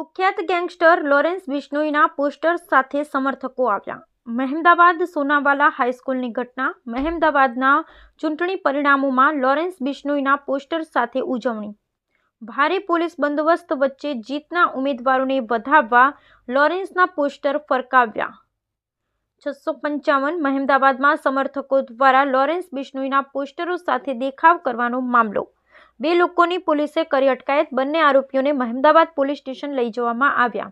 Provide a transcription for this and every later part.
કુખ્યાત gangster Lawrence બિશ્નોઈના poster સાથે સમર્થકો આવ્યા. મહેમદાબાદ સોનાવાલા હાઈસ્કૂલની ઘટના મહેમદાબાદના ચૂંટણી પરિણામોમાં લોરેન્સ બિશ્નોઈના પોસ્ટર સાથે ઉજવણી. ભારે પોલીસ બંદોબસ્ત વચ્ચે જીતના ઉમેદવારોને વધાવવા લોરેન્સના પોસ્ટર ફરકાવ્યા. છસો પંચાવન મહેમદાબાદમાં સમર્થકો દ્વારા લોરેન્સ બિશ્નોઈના પોસ્ટરો સાથે દેખાવ કરવાનો મામલો બે લોકોની પોલીસે કરી અટકાયત. બંને આરોપીઓને મહેમદાબાદ પોલીસ સ્ટેશન લઈ જવામાં આવ્યા.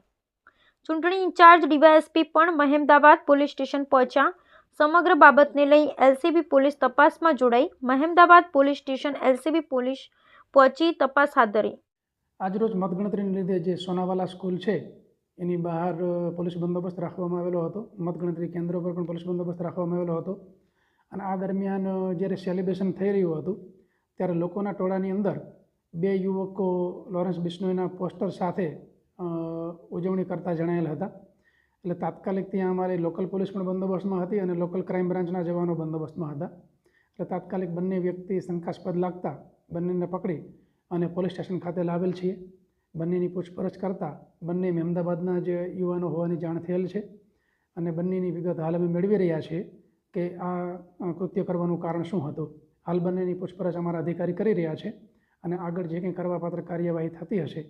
ચૂંટણી ઇન્ચાર્જ ડીવાયએસપી પણ મહેમદાબાદ પોલીસ સ્ટેશન પહોંચ્યા. સમગ્ર બાબતને લઈ એલસીબી પોલીસ તપાસમાં જોડાઈ. Mahemdabad police station LCB police પહોંચી તપાસ હાથ ધરી. આજરોજ મતગણતરીને લીધે જે સોનાવાલા સ્કૂલ છે, એની બહાર પોલીસ બંદોબસ્ત રાખવામાં આવેલો હતો. મતગણતરી કેન્દ્ર પર પણ પોલીસ બંદોબસ્ત રાખવામાં આવેલો હતો. અને આ દરમિયાન જ્યારે સેલિબ્રેશન થઈ રહ્યું હતું ત્યારે લોકોના ટોળાની અંદર બે યુવકો લોરેન્સ બિશ્નોઈના પોસ્ટર સાથે ઉજવણી કરતા જણાયેલ હતા. એટલે તાત્કાલિક ત્યાં અમારી લોકલ પોલીસ પણ બંદોબસ્તમાં હતી અને લોકલ ક્રાઇમ બ્રાન્ચના જવાનો બંદોબસ્તમાં હતા. એટલે તાત્કાલિક બંને વ્યક્તિ શંકાસ્પદ લાગતા બંનેને પકડી અને પોલીસ સ્ટેશન ખાતે લાવેલ છીએ. બંનેની પૂછપરછ કરતાં બંને મહેમદાબાદના જે યુવાનો હોવાની જાણ થયેલ છે અને બંનેની વિગત હાલ અમે મેળવી રહ્યા છીએ કે આ કૃત્ય કરવાનું કારણ શું હતું. હાલ બંનેની પૂછપરછ અમારા અધિકારી કરી રહ્યા છે અને આગળ જે કંઈ કરવાપાત્ર કાર્યવાહી થતી હશે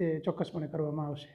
તે ચોક્કસપણે કરવામાં આવશે.